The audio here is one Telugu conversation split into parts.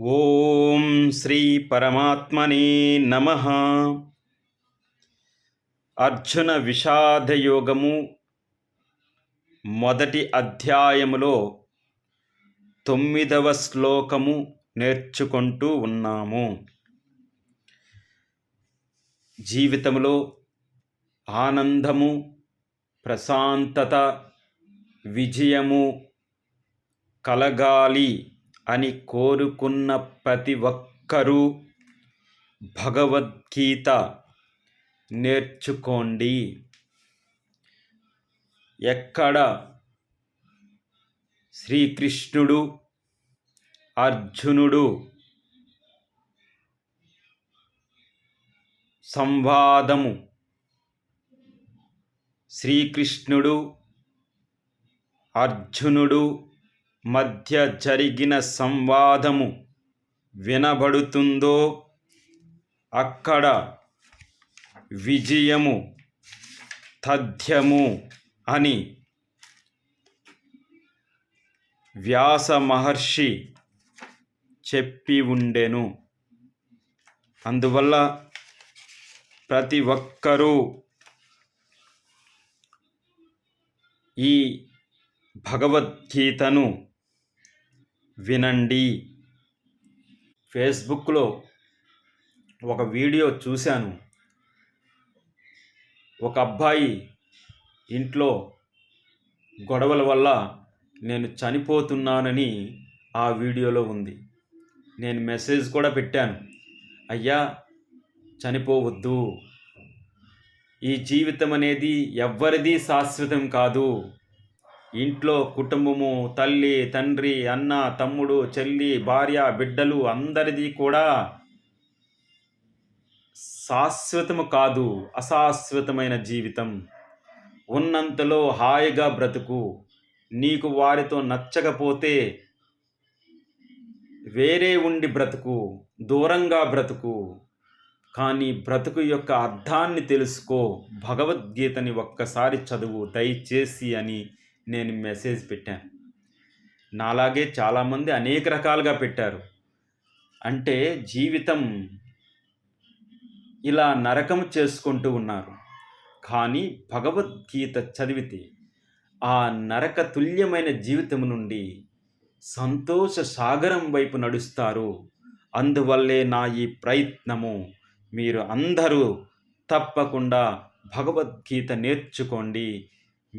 ఓం శ్రీ పరమాత్మనే నమ. అర్జున విషాదయోగము మొదటి అధ్యాయములో తొమ్మిదవ శ్లోకము నేర్చుకుంటూ ఉన్నాము. జీవితంలో ఆనందము ప్రశాంతత విజయము కలగాలి. అని కోరుకున్న ప్రతి ఒక్కరూ భగవద్గీత నేర్చుకోండి. ఎక్కడ శ్రీకృష్ణుడు అర్జునుడు సంవాదము శ్రీకృష్ణుడు అర్జునుడు మధ్య జరిగిన సంవాదము వినబడుతుందో అక్కడ విజయము తథ్యము అని వ్యాస మహర్షి చెప్పి ఉండెను. అందువల్ల ప్రతి ఒక్కరూ ఈ భగవద్గీతను వినండి. ఫేస్బుక్లో ఒక వీడియో చూశాను. ఒక అబ్బాయి ఇంట్లో గొడవల వల్ల నేను చనిపోతున్నానని ఆ వీడియోలో ఉంది. నేను మెసేజ్ కూడా పెట్టాను. అయ్యా చనిపోవద్దు. ఈ జీవితం అనేది ఎవ్వరిది శాశ్వతం కాదు. ఇంట్లో కుటుంబము తల్లి తండ్రి అన్న తమ్ముడు చెల్లి భార్య బిడ్డలు అందరిది కూడా శాశ్వతము కాదు అశాశ్వతమైన జీవితం. ఉన్నంతలో హాయిగా బ్రతుకు. నీకు వారితో నచ్చకపోతే వేరే ఉండి బ్రతుకు దూరంగా బ్రతుకు. కానీ బ్రతుకు యొక్క అర్థాన్ని తెలుసుకో. భగవద్గీతని ఒక్కసారి చదువు దయచేసి అని నేను మెసేజ్ పెట్టాను. నాలాగే చాలామంది అనేక రకాలుగా పెట్టారు. అంటే జీవితం ఇలా నరకం చేసుకుంటూ ఉన్నారు. కానీ భగవద్గీత చదివితే ఆ నరక తుల్యమైన జీవితం నుండి సంతోష సాగరం వైపు నడుస్తారు. అందువల్లే నా ఈ ప్రయత్నము. మీరు అందరూ తప్పకుండా భగవద్గీత నేర్చుకోండి.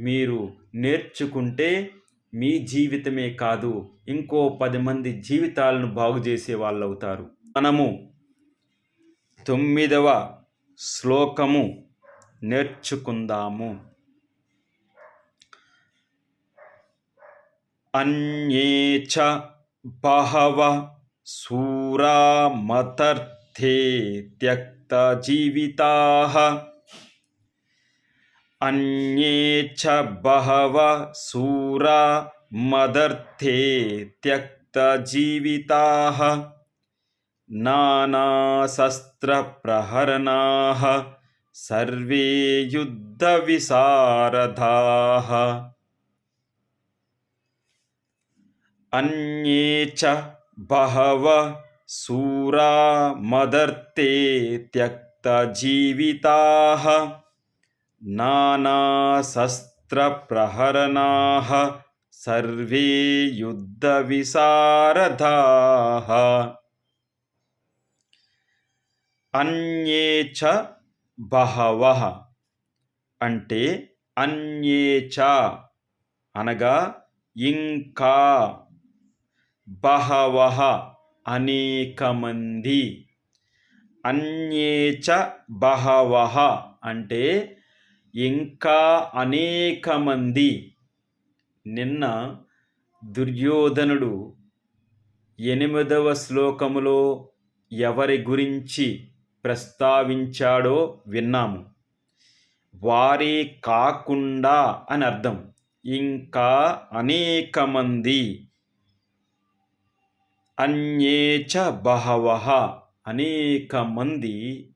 మీరు నేర్చుకుంటే మీ జీవితమే కాదు. ఇంకో పది మంది జీవితాలను బాగు చేసే వాళ్ళు అవుతారు మనము తొమ్మిదవ శ్లోకము నేర్చుకుందాము. అన్యే చ బహవ సూరా మతర్థే త్యక్త జీవితా अन्ये च बहवः सूरा मदर्थे त्यक्तजीविताः नानाशस्त्रप्रहरणाः सर्वे युद्धविशारदाः। अन्ये च बहवः सूरा मदर्थे त्यक्तजीविताः త్యక్తజీవితా నానాశస్త్రప్రహరణా సర్వే యుద్ధవిశారదా అన్యే చ బహవ అంటే అన్యే చ అనగా ఇంకా। బహవ అనేక మంది చ బహవ అంటే ఇంకా అనేక మంది నిన్న దుర్యోధనుడు ఎనిమిదవ శ్లోకములో ఎవరి గురించి ప్రస్తావించాడో విన్నాము. వారే కాకుండా అని అర్థం. ఇంకా అనేక మంది అన్యేచ బహవ అనేక మంది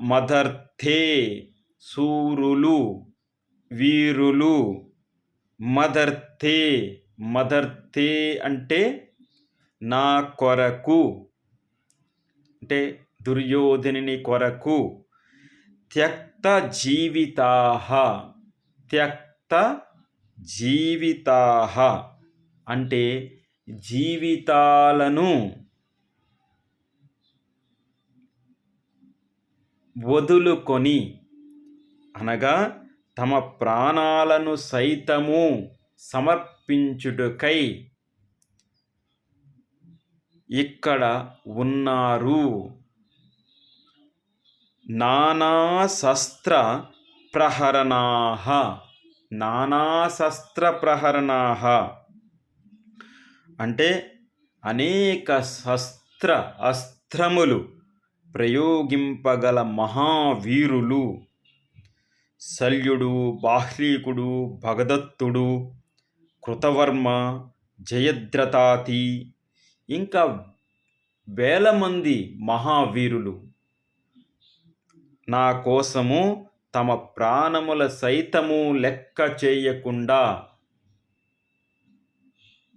మదర్థే సూరులు వీరులు. మదర్థే మదర్తే అంటే నా కొరకు అంటే దుర్యోధనుని కొరకు. త్యక్త జీవితా త్యక్త జీవితా అంటే జీవితాలను వదులుకొని అనగా తమ ప్రాణాలను సైతము సమర్పించుటకై ఇక్కడ ఉన్నారు. నానా శస్త్ర ప్రహరణాహ నానా శస్త్ర ప్రహరణాహ అంటే అనేక శస్త్ర అస్త్రములు ప్రయోగింపగల మహావీరులు శల్యుడు బాహ్లీకుడు భగదత్తుడు కృతవర్మ జయద్రతాతి ఇంకా వేల మంది మహావీరులు. నా కోసము తమ ప్రాణముల సైతము లెక్క చేయకుండా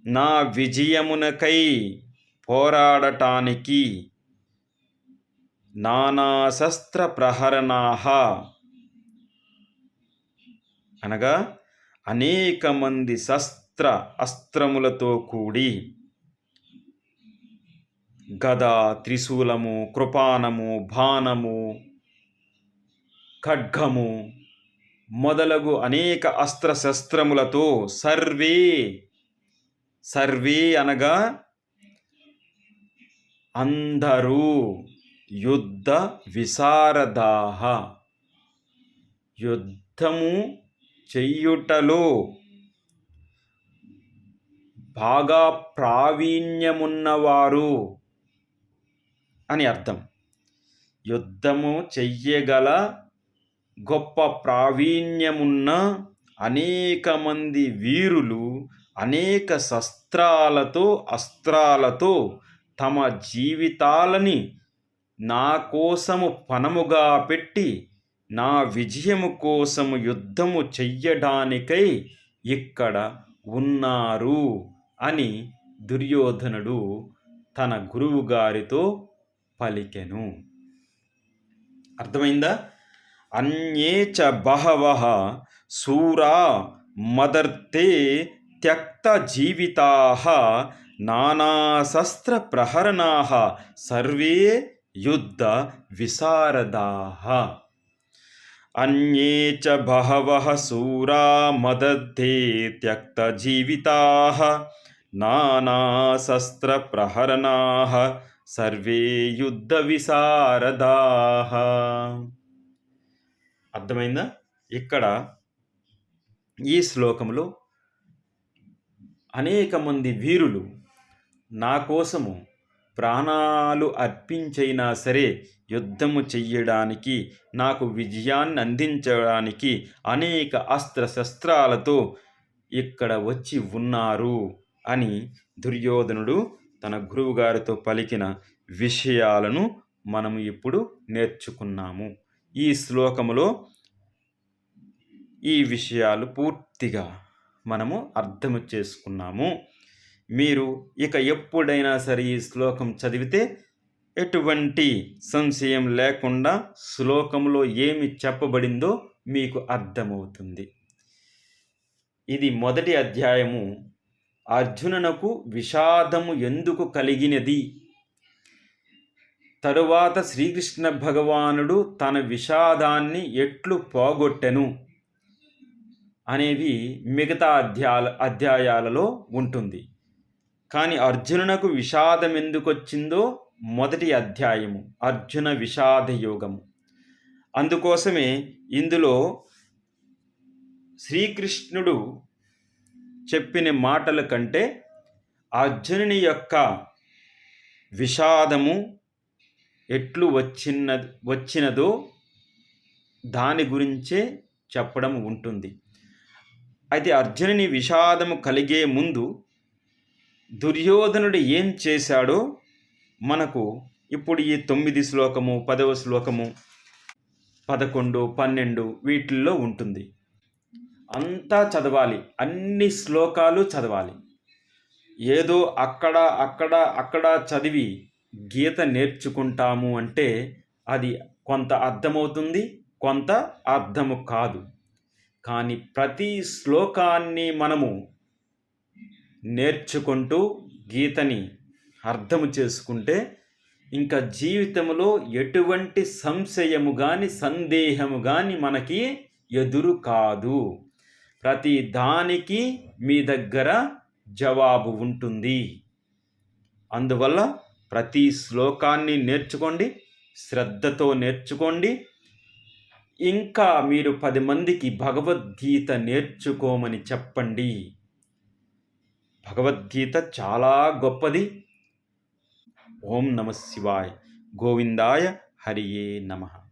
నా విజయమునకై పోరాడటానికి నానా శస్త్ర అనగా అనేక మంది శస్త్ర అస్త్రములతో కూడి గద త్రిశూలము కృపాణము బాణము ఖడ్గము మొదలగు అనేక అస్త్రశస్త్రములతో సర్వే సర్వే అనగా అందరూ. యుద్ధ విశారదాహ. యుద్ధము చెయ్యుటలో బాగా ప్రావీణ్యమున్నవారు అని అర్థం. యుద్ధము చెయ్యగల గొప్ప ప్రావీణ్యమున్న అనేక మంది వీరులు అనేక శస్త్రాలతో అస్త్రాలతో తమ జీవితాలని నా కోసము పనముగా పెట్టి నా విజయము కోసము యుద్ధము చెయ్యడానికై ఇక్కడ ఉన్నారు అని దుర్యోధనుడు తన గురువుగారితో పలికెను. అర్థమైందా? అన్యే చ బహవ శూరా మదర్తే త్యక్త జీవితా నానాశస్త్ర ప్రహరణా సర్వే యుద్ధ విశారదా అన్యే చ బహవ శూరా మదద్ధే త్యక్తజీవితాः నానాశస్త్రప్రహరణాः సర్వే యుద్ధ విశారదాः అర్థమైందా ఇక్కడ ఈ శ్లోకంలో అనేక మంది వీరులు నా కోసము ప్రాణాలు అర్పించైనా సరే యుద్ధము చెయ్యడానికి నాకు విజయాన్ని అందించడానికి అనేక అస్త్ర శస్త్రాలతో ఇక్కడ వచ్చి ఉన్నారు అని దుర్యోధనుడు తన గురువుగారితో పలికిన విషయాలను మనము ఇప్పుడు నేర్చుకున్నాము. ఈ శ్లోకములో ఈ విషయాలు పూర్తిగా మనము అర్థము చేసుకున్నాము. మీరు ఇక ఎప్పుడైనా సరే ఈ శ్లోకం చదివితే ఎటువంటి సంశయం లేకుండా శ్లోకంలో ఏమి చెప్పబడిందో మీకు అర్థమవుతుంది. ఇది మొదటి అధ్యాయము. అర్జునునకు విషాదము ఎందుకు కలిగినది? తరువాత శ్రీకృష్ణ భగవానుడు తన విషాదాన్ని ఎట్లు పోగొట్టెను అనేవి మిగతా అధ్యాయ అధ్యాయాలలో ఉంటుంది. కానీ అర్జునునకు విషాదం ఎందుకొచ్చిందో మొదటి అధ్యాయము అర్జున విషాద యోగము. అందుకోసమే ఇందులో శ్రీకృష్ణుడు చెప్పిన మాటల కంటే అర్జునుని యొక్క విషాదము ఎట్లు వచ్చిన వచ్చినదో దాని గురించే చెప్పడం ఉంటుంది. అయితే అర్జునుని విషాదము కలిగే ముందు దుర్యోధనుడు ఏం చేశాడో? మనకు ఇప్పుడు ఈ తొమ్మిది శ్లోకము పదవ శ్లోకము పదకొండు పన్నెండు వీటిల్లో ఉంటుంది. అంతా చదవాలి. అన్ని శ్లోకాలు చదవాలి. ఏదో అక్కడ అక్కడ అక్కడ చదివి గీత నేర్చుకుంటాము అంటే అది కొంత అర్థమవుతుంది కొంత అర్థము కాదు. కానీ ప్రతి శ్లోకాన్ని మనము నేర్చుకుంటూ గీతని అర్థము చేసుకుంటే ఇంకా జీవితంలో ఎటువంటి సంశయము కానీ సందేహము కానీ మనకి ఎదురు కాదు. ప్రతి దానికి మీ దగ్గర జవాబు ఉంటుంది. అందువల్ల ప్రతి శ్లోకాన్ని నేర్చుకోండి శ్రద్ధతో నేర్చుకోండి. ఇంకా మీరు పది మందికి భగవద్గీత నేర్చుకోమని చెప్పండి. భగవద్గీత చాలా గొప్పది. ఓం నమ శివాయ. గోవిందాయ హరియే నమః.